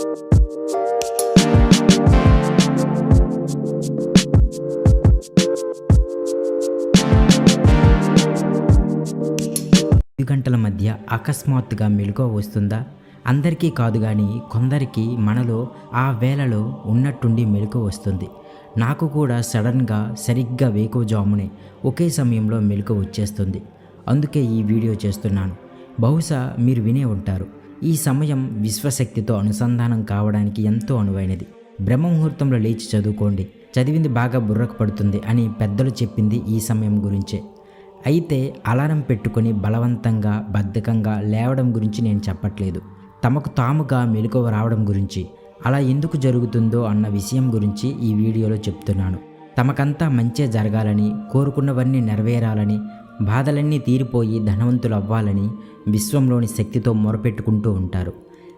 ఐదు గంటల మధ్య అకస్మాత్తుగా మెలకువ వస్తుందా? అందరికీ కాదు కానీ కొందరికి మనలో ఆ వేళలో ఉన్నట్టుండి మెలకువ వస్తుంది. నాకు కూడా సడన్గా సరిగ్గా వేకువజామునే ఒకే సమయంలో మెలకువ వచ్చేస్తుంది. అందుకే ఈ వీడియో చేస్తున్నాను. బహుశా మీరు వినే ఉంటారు. ఈ సమయం విశ్వశక్తితో అనుసంధానం కావడానికి ఎంతో అనువైనది. బ్రహ్మముహూర్తంలో లేచి చదువుకోండి. చదివింది బాగా బుర్రకు పడుతుంది అని పెద్దలు చెప్పింది ఈ సమయం గురించే. అయితే అలారం పెట్టుకొని బలవంతంగా బద్ధకంగా లేవడం గురించి నేను చెప్పట్లేదు. తమకు తాముగా మెలకువ రావడం గురించి. అలా ఎందుకు జరుగుతుందో అన్న విషయం గురించి ఈ వీడియోలో చెప్తున్నాను. తమకంతా మంచే జరగాలని కోరుకున్నవన్నీ నెరవేరాలని బాధలన్నీ తీరిపోయి ధనవంతులు అవ్వాలని విశ్వంలోని శక్తితో మొరపెట్టుకుంటూ ఉంటారు.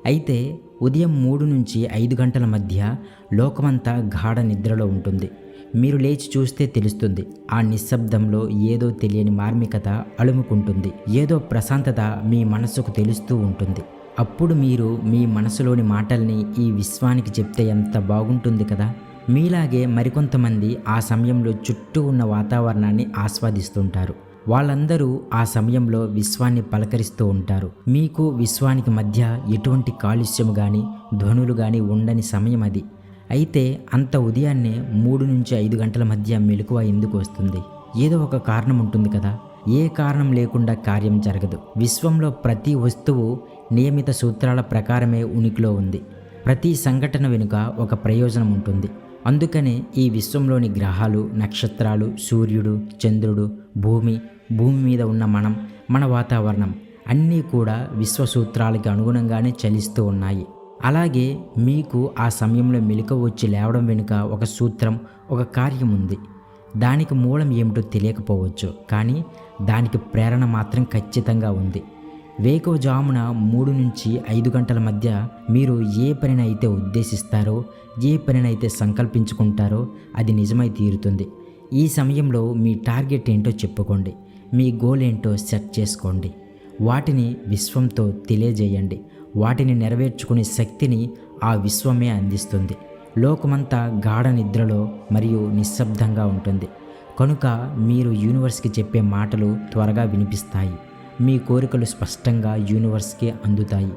అయితే ఉదయం మూడు నుంచి ఐదు గంటల మధ్య లోకమంతా గాఢ నిద్రలో ఉంటుంది. మీరు లేచి చూస్తే తెలుస్తుంది. ఆ నిశ్శబ్దంలో ఏదో తెలియని మార్మికత అలుముకుంటుంది. ఏదో ప్రశాంతత మీ మనసుకు తెలుస్తూ ఉంటుంది. అప్పుడు మీరు మీ మనసులోని మాటల్ని ఈ విశ్వానికి చెప్తే ఎంత బాగుంటుంది కదా? మీలాగే మరికొంతమంది ఆ సమయంలో చుట్టూ ఉన్న వాతావరణాన్ని ఆస్వాదిస్తుంటారు. వాళ్ళందరూ ఆ సమయంలో విశ్వాన్ని పలకరిస్తూ ఉంటారు. మీకు విశ్వానికి మధ్య ఎటువంటి కాలుష్యము కానీ ధ్వనులు కానీ ఉండని సమయం అది. అయితే అంత ఉదయాన్నే మూడు నుంచి ఐదు గంటల మధ్య మెలకువ ఎందుకు వస్తుంది? ఏదో ఒక కారణం ఉంటుంది కదా. ఏ కారణం లేకుండా కార్యం జరగదు. విశ్వంలో ప్రతి వస్తువు నియమిత సూత్రాల ప్రకారమే ఉనికిలో ఉంది. ప్రతి సంఘటన వెనుక ఒక ప్రయోజనం ఉంటుంది. అందుకనే ఈ విశ్వంలోని గ్రహాలు నక్షత్రాలు సూర్యుడు చంద్రుడు భూమి భూమి మీద ఉన్న మనం మన వాతావరణం అన్నీ కూడా విశ్వసూత్రాలకి అనుగుణంగానే చలిస్తూ ఉన్నాయి. అలాగే మీకు ఆ సమయంలో మెలుక వచ్చి లేవడం వెనుక ఒక సూత్రం ఒక కార్యం ఉంది. దానికి మూలం ఏమిటో తెలియకపోవచ్చు కానీ దానికి ప్రేరణ మాత్రం ఖచ్చితంగా ఉంది. వేకువజామున మూడు నుంచి ఐదు గంటల మధ్య మీరు ఏ పనినైతే ఉద్దేశిస్తారో ఏ పనినైతే సంకల్పించుకుంటారో అది నిజమై తీరుతుంది. ఈ సమయంలో మీ టార్గెట్ ఏంటో చెప్పుకోండి. మీ గోల్ ఏంటో సెట్ చేసుకోండి. వాటిని విశ్వంతో తెలియజేయండి. వాటిని నెరవేర్చుకునే శక్తిని ఆ విశ్వమే అందిస్తుంది. లోకమంతా గాఢ నిద్రలో మరియు నిశ్శబ్దంగా ఉంటుంది. కనుక మీరు యూనివర్స్కి చెప్పే మాటలు త్వరగా వినిపిస్తాయి. మీ కోరికలు స్పష్టంగా యూనివర్స్కి అందుతాయి.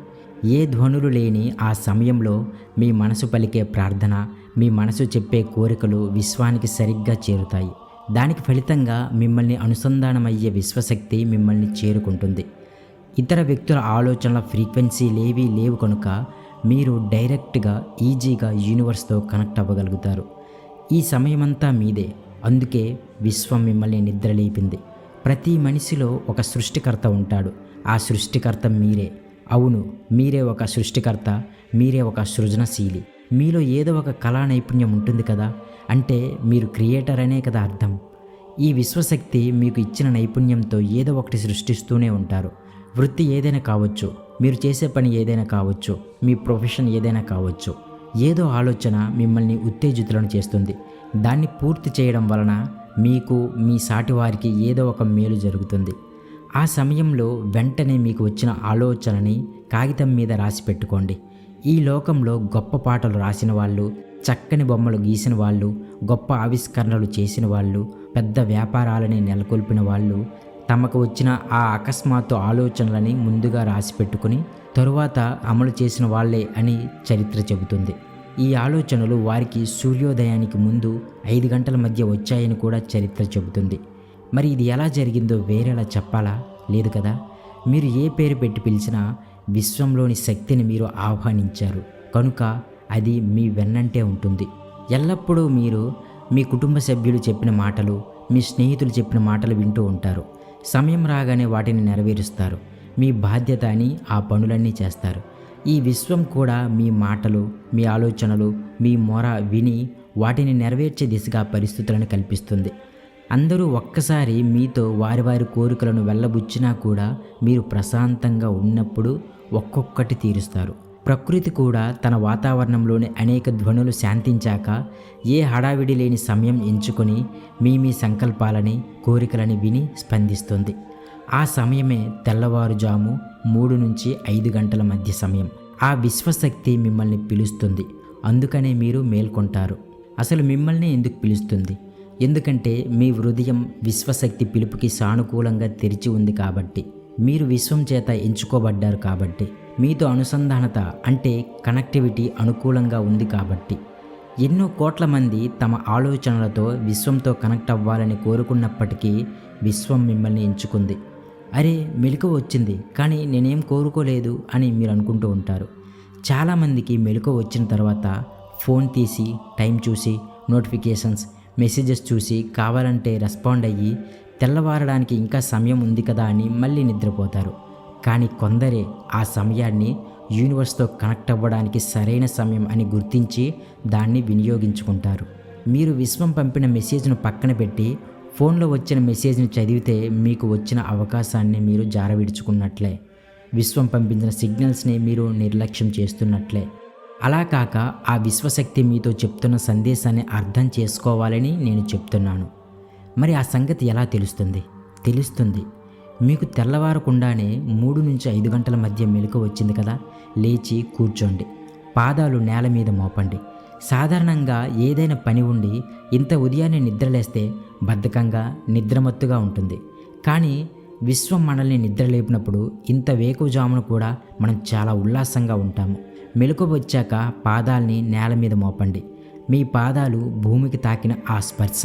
ఏ ధ్వనులు లేని ఆ సమయంలో మీ మనసు పలికే ప్రార్థన మీ మనసు చెప్పే కోరికలు విశ్వానికి సరిగ్గా చేరుతాయి. దానికి ఫలితంగా మిమ్మల్ని అనుసంధానమయ్యే విశ్వశక్తి మిమ్మల్ని చేరుకుంటుంది. ఇతర వ్యక్తుల ఆలోచనల ఫ్రీక్వెన్సీలేవి లేవు కనుక మీరు డైరెక్ట్గా ఈజీగా యూనివర్స్తో కనెక్ట్ అవ్వగలుగుతారు. ఈ సమయమంతా మీదే. అందుకే విశ్వం మిమ్మల్ని నిద్రలేపింది. ప్రతి మనిషిలో ఒక సృష్టికర్త ఉంటాడు. ఆ సృష్టికర్త మీరే. అవును మీరే ఒక సృష్టికర్త మీరే ఒక సృజనశీలి. మీలో ఏదో ఒక కళా నైపుణ్యం ఉంటుంది కదా? అంటే మీరు క్రియేటర్ అనే కదా అర్థం. ఈ విశ్వశక్తి మీకు ఇచ్చిన నైపుణ్యంతో ఏదో ఒకటి సృష్టిస్తూనే ఉంటారు. వృత్తి ఏదైనా కావచ్చు మీరు చేసే పని ఏదైనా కావచ్చు మీ ప్రొఫెషన్ ఏదైనా కావచ్చు ఏదో ఆలోచన మిమ్మల్ని ఉత్తేజితులను చేస్తుంది. దాన్ని పూర్తి చేయడం వలన మీకు మీ సాటివారికి ఏదో ఒక మేలు జరుగుతుంది. ఆ సమయంలో వెంటనే మీకు వచ్చిన ఆలోచనని కాగితం మీద రాసి పెట్టుకోండి. ఈ లోకంలో గొప్ప పాటలు రాసిన వాళ్ళు చక్కని బొమ్మలు గీసిన వాళ్ళు గొప్ప ఆవిష్కరణలు చేసిన వాళ్ళు పెద్ద వ్యాపారాలని నెలకొల్పిన వాళ్ళు తమకు వచ్చిన ఆ అకస్మాత్తు ఆలోచనలని ముందుగా రాసి పెట్టుకుని తరువాత అమలు చేసిన వాళ్ళే అని చరిత్ర చెబుతుంది. ఈ ఆలోచనలు వారికి సూర్యోదయానికి ముందు ఐదు గంటల మధ్య వచ్చాయని కూడా చరిత్ర చెబుతుంది. మరి ఇది ఎలా జరిగిందో వేరేలా చెప్పాలా? లేదు కదా? మీరు ఏ పేరు పెట్టి పిలిచినా విశ్వంలోని శక్తిని మీరు ఆహ్వానించారు. కనుక అది మీ వెన్నంటే ఉంటుంది. ఎల్లప్పుడూ మీరు మీ కుటుంబ సభ్యులు చెప్పిన మాటలు మీ స్నేహితులు చెప్పిన మాటలు వింటూ ఉంటారు. సమయం రాగానే వాటిని నెరవేరుస్తారు. మీ బాధ్యత అని ఆ పనులన్నీ చేస్తారు. ఈ విశ్వం కూడా మీ మాటలు మీ ఆలోచనలు మీ మొర విని వాటిని నెరవేర్చే దిశగా పరిస్థితులను కల్పిస్తుంది. అందరూ ఒక్కసారి మీతో వారి వారి కోరికలను వెళ్ళబుచ్చినా కూడా మీరు ప్రశాంతంగా ఉన్నప్పుడు ఒక్కొక్కటి తీరుస్తారు. ప్రకృతి కూడా తన వాతావరణంలోని అనేక ధ్వనులు శాంతించాక ఏ హడావిడి లేని సమయం ఎంచుకొని మీ మీ సంకల్పాలని కోరికలని విని స్పందిస్తుంది. ఆ సమయమే తెల్లవారుజాము మూడు నుంచి ఐదు గంటల మధ్య సమయం. ఆ విశ్వశక్తి మిమ్మల్ని పిలుస్తుంది. అందుకనే మీరు మేల్కొంటారు. అసలు మిమ్మల్ని ఎందుకు పిలుస్తుంది? ఎందుకంటే మీ హృదయం విశ్వశక్తి పిలుపుకి సానుకూలంగా తెరిచి ఉంది కాబట్టి. మీరు విశ్వం చేత ఎంచుకోబడ్డారు కాబట్టి. మీతో అనుసంధానత అంటే కనెక్టివిటీ అనుకూలంగా ఉంది కాబట్టి. ఎన్నో కోట్ల మంది తమ ఆలోచనలతో విశ్వంతో కనెక్ట్ అవ్వాలని కోరుకున్నప్పటికీ విశ్వం మిమ్మల్ని ఎంచుకుంది. అరే మెలకువ వచ్చింది కానీ నేనేం కోరుకోలేదు అని మీరు అనుకుంటూ ఉంటారు. చాలామందికి మెలకువ వచ్చిన తర్వాత ఫోన్ తీసి టైం చూసి నోటిఫికేషన్స్ మెసేజెస్ చూసి కావాలంటే రెస్పాండ్ అయ్యి తెల్లవారడానికి ఇంకా సమయం ఉంది కదా అని మళ్ళీ నిద్రపోతారు. కానీ కొందరే ఆ సమయాన్ని యూనివర్స్తో కనెక్ట్ అవ్వడానికి సరైన సమయం అని గుర్తించి దాన్ని వినియోగించుకుంటారు. మీరు విశ్వం పంపిన మెసేజ్ను పక్కన పెట్టి ఫోన్లో వచ్చిన మెసేజ్ని చదివితే మీకు వచ్చిన అవకాశాన్ని మీరు జారవిడుచుకున్నట్లే. విశ్వం పంపించిన సిగ్నల్స్ని మీరు నిర్లక్ష్యం చేస్తున్నట్లే. అలా కాక ఆ విశ్వశక్తి మీతో చెప్తున్న సందేశాన్ని అర్థం చేసుకోవాలని నేను చెప్తున్నాను. మరి ఆ సంగతి ఎలా తెలుస్తుంది? తెలుస్తుంది. మీకు తెల్లవారకుండానే మూడు నుంచి ఐదు గంటల మధ్య మెలకు వచ్చింది కదా? లేచి కూర్చోండి. పాదాలు నేల మీద మోపండి. సాధారణంగా ఏదైనా పని ఉండి ఇంత ఉదయాన్నే నిద్రలేస్తే బద్ధకంగా నిద్రమత్తుగా ఉంటుంది. కానీ విశ్వం మనల్ని నిద్రలేపినప్పుడు ఇంత వేకుజామును కూడా మనం చాలా ఉల్లాసంగా ఉంటాము. మెలకు వచ్చాక పాదాల్ని నేల మీద మోపండి. మీ పాదాలు భూమికి తాకిన ఆ స్పర్శ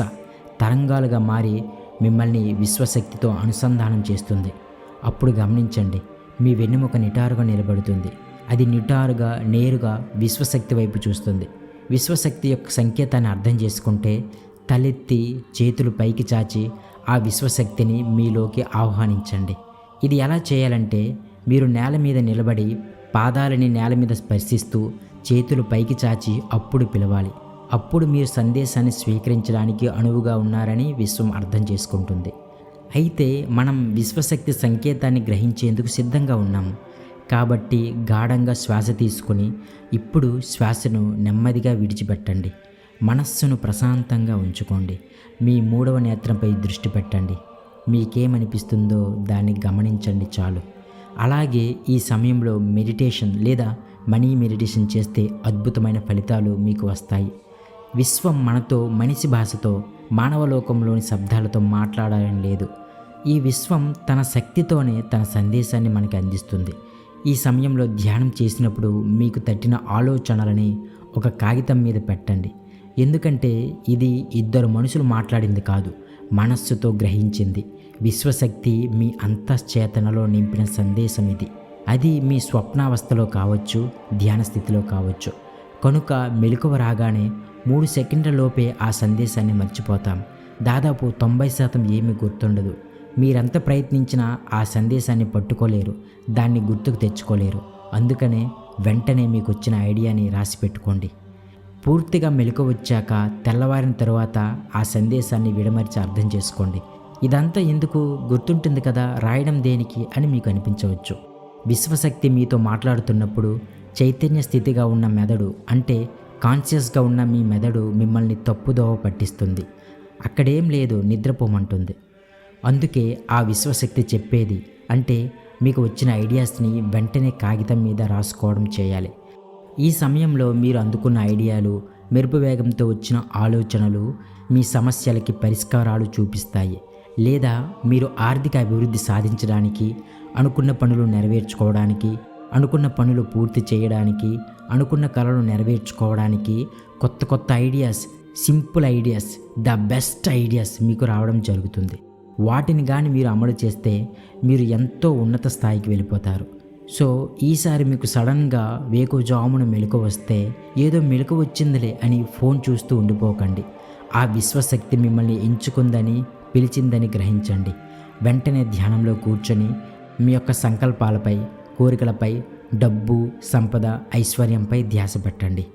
తరంగాలుగా మారి మిమ్మల్ని విశ్వశక్తితో అనుసంధానం చేస్తుంది. అప్పుడు గమనించండి మీ వెన్నెముక నిటారుగా నిలబడుతుంది. అది నిటారుగా నేరుగా విశ్వశక్తి వైపు చూస్తుంది. విశ్వశక్తి యొక్క సంకేతాన్ని అర్థం చేసుకుంటే తలెత్తి చేతులు పైకి చాచి ఆ విశ్వశక్తిని మీలోకి ఆహ్వానించండి. ఇది ఎలా చేయాలంటే మీరు నేల మీద నిలబడి పాదాలని నేల మీద స్పర్శిస్తూ చేతులు పైకి చాచి అప్పుడు పిలవాలి. అప్పుడు మీరు సందేశాన్ని స్వీకరించడానికి అనువుగా ఉన్నారని విశ్వం అర్థం చేసుకుంటుంది. అయితే మనం విశ్వశక్తి సంకేతాన్ని గ్రహించేందుకు సిద్ధంగా ఉన్నాము కాబట్టి గాఢంగా శ్వాస తీసుకుని ఇప్పుడు శ్వాసను నెమ్మదిగా విడిచిపెట్టండి. మనస్సును ప్రశాంతంగా ఉంచుకోండి. మీ మూడవ నేత్రంపై దృష్టి పెట్టండి. మీకేమనిపిస్తుందో దాన్ని గమనించండి చాలు. అలాగే ఈ సమయంలో మెడిటేషన్ లేదా మనీ మెడిటేషన్ చేస్తే అద్భుతమైన ఫలితాలు మీకు వస్తాయి. విశ్వం మనతో మనిషి భాషతో మానవలోకంలోని శబ్దాలతో మాట్లాడాలని లేదు. ఈ విశ్వం తన శక్తితోనే తన సందేశాన్ని మనకి అందిస్తుంది. ఈ సమయంలో ధ్యానం చేసినప్పుడు మీకు తట్టిన ఆలోచనలని ఒక కాగితం మీద పెట్టండి. ఎందుకంటే ఇది ఇద్దరు మనుషులు మాట్లాడింది కాదు మనస్సుతో గ్రహించింది. విశ్వశక్తి మీ అంతఃచేతనలో నింపిన సందేశం ఇది. అది మీ స్వప్నావస్థలో కావచ్చు ధ్యాన స్థితిలో కావచ్చు. కనుక మెలకువ రాగానే మూడు సెకండ్ల లోపే ఆ సందేశాన్ని మర్చిపోతాం. దాదాపు తొంభై శాతం ఏమీ గుర్తుండదు. మీరెంత ప్రయత్నించినా ఆ సందేశాన్ని పట్టుకోలేరు దాన్ని గుర్తుకు తెచ్చుకోలేరు. అందుకనే వెంటనే మీకు వచ్చిన ఐడియాని రాసి పెట్టుకోండి పూర్తిగా మెలకు వచ్చాక తెల్లవారిన తరువాత ఆ సందేశాన్ని విడమరిచి అర్థం చేసుకోండి. ఇదంతా ఎందుకు గుర్తుంటుంది కదా రాయడం దేనికి అని మీకు అనిపించవచ్చు. విశ్వశక్తి మీతో మాట్లాడుతున్నప్పుడు చైతన్య స్థితిగా ఉన్న మెదడు అంటే కాన్షియస్గా ఉన్న మీ మెదడు మిమ్మల్ని తప్పుదోవ పట్టిస్తుంది. అక్కడేం లేదు నిద్రపోమంటుంది. అందుకే ఆ విశ్వశక్తి చెప్పేది అంటే మీకు వచ్చిన ఐడియాస్ని వెంటనే కాగితం మీద రాసుకోవడం చేయాలి. ఈ సమయంలో మీరు అందుకున్న ఐడియాలు మెరుపు వేగంతో వచ్చిన ఆలోచనలు మీ సమస్యలకి పరిష్కారాలు చూపిస్తాయి. లేదా మీరు ఆర్థిక అభివృద్ధి సాధించడానికి అనుకున్న పనులు నెరవేర్చుకోవడానికి అనుకున్న పనులు పూర్తి చేయడానికి అనుకున్న కళలు నెరవేర్చుకోవడానికి కొత్త కొత్త ideas simple ideas the best ideas మీకు రావడం జరుగుతుంది. వాటిని కానీ మీరు అమలు చేస్తే మీరు ఎంతో ఉన్నత స్థాయికి వెళ్ళిపోతారు. సో ఈసారి మీకు సడన్గా వేకుజామున మెలకు వస్తే ఏదో మెలకు వచ్చిందిలే అని ఫోన్ చూస్తూ ఉండిపోకండి. ఆ విశ్వశక్తి మిమ్మల్ని ఎంచుకుందని పిలిచిందని గ్రహించండి. వెంటనే ధ్యానంలో కూర్చొని మీ యొక్క సంకల్పాలపై కోరికలపై డబ్బు సంపద ఐశ్వర్యంపై ధ్యాస పెట్టండి.